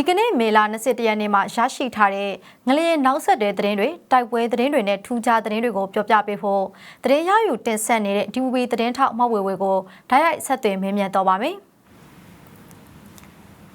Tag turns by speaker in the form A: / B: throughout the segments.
A: ဒီကနေ့မေလ21ရက်နေ့မှာရရှိထားတဲ့ငလျင်နောက်ဆက်တဲ့သတင်းတွေတိုက်ပွဲသတင်းတွေနဲ့ထူးခြားသတင်းတွေကိုပြောပြပေးဖို့သတင်းရယူတင်ဆက်နေတဲ့ DVB သတင်းထောက်မဝေဝေကိုဓာတ်ရိုက်ဆက်သွယ်မင်းမြတ်တော့ပါမယ်။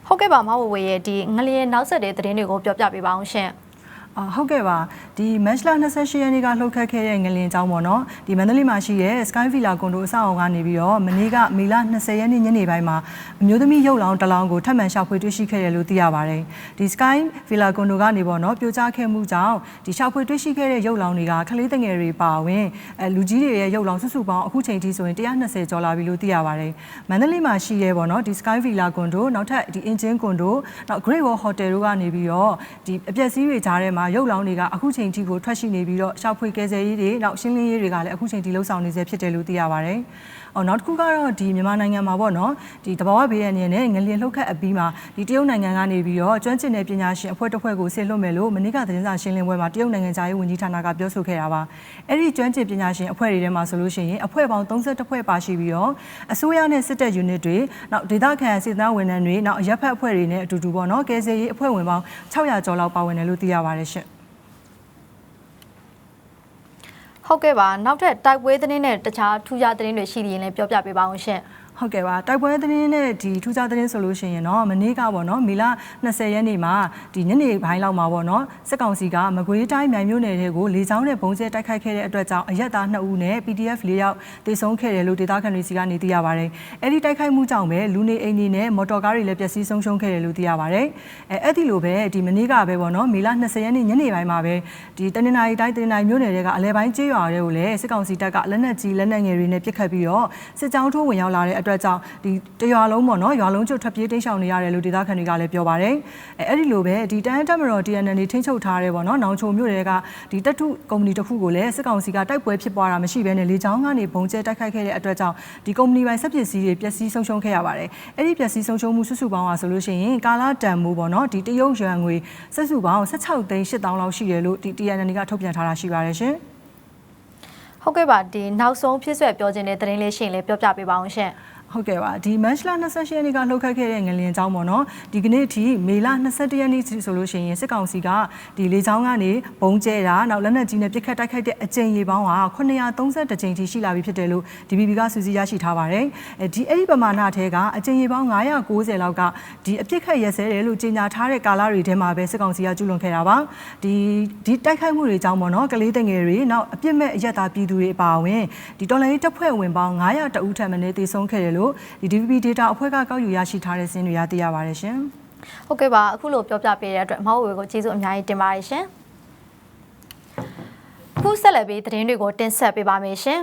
A: ဟုတ်ကဲ့ပါမဝေဝေရဲ့ဒီငလျင်နောက်ဆက်တဲ့သတင်းတွေကိုပြောပြပေးပါအောင်ရှင်။
B: အာဟုတ်ကဲ့ပါဒီမတ်လ28ရက်နေ့ကလှုပ်ခတ်ခဲ့တဲ့ငလင်ကျောင်းပေါ့နော်ဒီမန္တလေးမှာရှိတဲ့ Sky Villa ကွန်ဒိုအဆောက်အအုံကနေပြီးတော့မနေ့ကမေလ20ရက်နေ့ညနေပိုင်းမှာအမျိုးသမီးရုပ်လောင်းတစ်လောင်းကိုထပ်မံရှာဖွေတွေ့ရှိခဲ့တယ်လို့သိရပါတယ်ဒီ Sky Villa ကွန်ဒိုကနေပေါ့နော်ပြိုကျခဲ့မှုကြောင့်ဒီရှာဖွေတွေ့ရှိခဲ့တဲ့ရုပ်လောင်းတွေကကလေးတငယ်တွေပါဝင်အဲလူကြီးတွေရဲ့ရုပ်လောင်းစုစုပေါင်းအခုချိန်ထိဆိုရင်120ကျော်လာပြီလို့သိရပါတယ်မန္တလေးမှာရှိတဲ့ပေါ့နော်ဒီ Sky Villa ကွန်ဒိုနောက်ထပ်ဒီ Engine ကွန်ဒိုနောက် Great Wall Hotel တို့ကနေပြီးတော့ဒီအပျက်စီးတွေကြားထဲမှာရုပ်လောင်းတွေကအခုချိန်ထိကိုထွက်ရှိနေပြီးတော့ရှာဖွေကယ်ဆယ်ရေးတွေနောက်ရှင်းလင်းရေးတွေကလည်းအခုချိန်ထိလှုပ်ဆောင်နေဆဲဖြစ်တယ်လို့သိရပါတယ်။အော်နောက်တစ်ခုကတော့ဒီမြန်မာနိုင်ငံမှာပေါ့နော်ဒီတဘာဝဘေးရဲ့အနေနဲ့ငလျင်လှုပ်ခတ်အပြီးမှာဒီတရုတ်နိုင်ငံကနေပြီးတော့ကျွမ်းကျင်တဲ့ပညာရှင်အဖွဲ့တစ်ဖွဲ့ကိုဆင်လွှတ်မယ်လို့မနေ့ကသတင်းစာရှင်းလင်းပွဲမှာတရုတ်နိုင်ငံသားရေးဝန်ကြီးဌာနကပြောဆိုခဲ့တာပါ။အဲ့ဒီကျွမ်းကျင်ပညာရှင်အဖွဲ့တွေထဲမှာဆိုလို့ရှိရင်အဖွဲ့ပေါင်း32ဖွဲ့ပါရှိပြီးတော့အစိုးရနဲ့စစ်တပ် unit တွေနောက်ဒေသခံစစ်သားဝန်ထမ်းတွေနောက်အရက်ဖက်အဖွဲ့တွေနဲ့အတူတူပေါ့နော်ကယ်ဆယ်ရေးအဖွဲ့ဝင်ပေါင်း600ကျော်လောက်ပါဝင်တယ်လို့သိရပါတယ်ရှင်။
A: ဟုတ်ကဲ့ပါနောက်ထပ်တိုက်ပွဲသတင်းနဲ့တခြားထူးခြားသတင်းတွေရှိသေးရင်လည်းပြောပြပေးပါအောင်ရှင်
B: ဟုတ်ကဲ့ပါတိုက်ပွဲသတင်းနဲ့ဒီထူးခြားသတင်းဆိုလို့ရှိရင်တော့မနေ့ကပေါ့နော်မေလ20ရက်နေ့မှာဒီညနေပိုင်းလောက်မှာပေါ့နော်စစ်ကောင်စီကမကွေးတိုင်းမြိုင်မြို့နယ်တွေကိုလေကြောင်းနဲ့ပုံကျဲတိုက်ခိုက်ခဲ့တဲ့အတွက်ကြောင့်အရက်သား2ဦးနဲ့ PDF 4ယောက်တေဆုံးခဲ့တယ်လို့ဒေသခံတွေစီကနေသိရပါတယ်။အဲဒီတိုက်ခိုက်မှုကြောင့်ပဲလူနေအိမ်တွေနဲ့မော်တော်ကားတွေလည်းပျက်စီးဆုံးရှုံးခဲ့တယ်လို့သိရပါတယ်။အဲအဲ့ဒီလိုပဲဒီမနေ့ကပဲပေါ့နော်မေလ20ရက်နေ့ညနေပိုင်းမှာပဲဒီတနင်္လာရီတိုင်းတနင်္လာရီမြို့နယ်တွေကအလဲပိုင်းကျေးရွာတွေကိုလည်းစစ်ကောင်စီတပ်ကလက်နက်ကြီးလက်နက်ငယ်တွေနဲ့ပစ်ခတ်ပြီးတော့စစ်ကြောင်းထိုးဝင်ရောက်လာတဲ့အတွက်ကြောင့်ဒီတရွာလုံးပေါ့နော်ရွာလုံးကျွတ်ထွက်ပြေးတိမ်းရှောင်နေရတယ်လို့ဒေသခံတွေကလည်းပြောပါတယ်အဲအဲ့ဒီလိုပဲဒီတန်းတက်မတော် TNN တွေထိန်းချုပ်ထားတယ်ပေါ့နော်နောင်ချိုမြို့တွေကဒီတက်ထုကုမ္ပဏီတစ်ခုကိုလည်းစစ်ကောင်စီကတိုက်ပွဲဖြစ်ပွားတာမရှိဘဲနဲ့လေကြောင်းကနေဘုံကျဲတိုက်ခိုက်ခဲ့တဲ့အတွက်ကြောင့်ဒီကုမ္ပဏီပိုင်စက်ပစ္စည်းတွေပျက်စီးဆုံးရှုံးခဲ့ရပါတယ်အဲ့ဒီပျက်စီးဆုံးရှုံးမှုစုစုပေါင်းပါဆိုလို့ရှိရင်ကာလာတန်မိုးပေါ့နော်ဒီတရုတ်ရွမ်ငွေစက်စုပေါင်း16သိန်း8000လောက်ရှိတယ်လို့ဒီ TNN ကထုတ်ပြန်ထားတာရှိပါတယ်ရှင်
A: ဟုတ်ကဲ့ပါဒီနောက်ဆုံးဖြစ်ဆွဲပြောခြင်းတဲ့သတင်းလေးရှိရင်လည်းပြောပြပေးပါအောင်ရှင်
B: ဟုတ်ကဲ့ပါဒီမတ်လ28ရက်နေ့ကလှုပ်ခတ်ခဲ့တဲ့ငလျင်ကျောင်းပေါ့နော်ဒီကနေ့ထိမေလ21ရက်နေ့ဆိုလို့ရှိရင်စစ်ကောင်စီကဒီလေကျောင်းကနေဘုံကျဲတာနောက်လက်နက်ကြီးနဲ့ပစ်ခတ်တိုက်ခိုက်တဲ့အကြိမ်ရေပေါင်းဟာ932ကြိမ်ထိရှိလာပြီဖြစ်တယ်လို့ DBB ကစူးစီးရရှိထားပါတယ်အဲဒီအဲ့ဒီပမာဏထဲကအကြိမ်ရေပေါင်း990လောက်ကဒီအပြစ်ခတ်ရက်စဲတယ်လို့ကြေညာထားတဲ့ကာလတွေထဲမှာပဲစစ်ကောင်စီကကျူးလွန်ခဲ့တာပါဒီဒီတိုက်ခိုက်မှုတွေကြောင့်ပေါ့နော်ကလေးတငယ်တွေနောက်အပြစ်မဲ့အရက်သားပြည်သူတွေအပါအဝင်ဒီတော်လိုင်းတပ်ဖွဲ့ဝင်ပေါင်း900တဦးထပ်မံနေသေဆုံးခဲ့တယ်လို့ဒီ DVB data အဖွဲ့ကကောက်ယူရရှိထားတဲ့စင်းတွေရသိရပါတယ်ရှင်
A: ဟုတ်ကဲ့ပါအခုလိုပြောပြပေးတဲ့အတွက်မဟုတ်ဝေကိုကျေးဇူးအများကြီးတင်ပါတယ်ရှင်ခုဆက်လက်ပြီးသတင်းတွေကိုတင်ဆက်ပေးပါမယ်ရှင်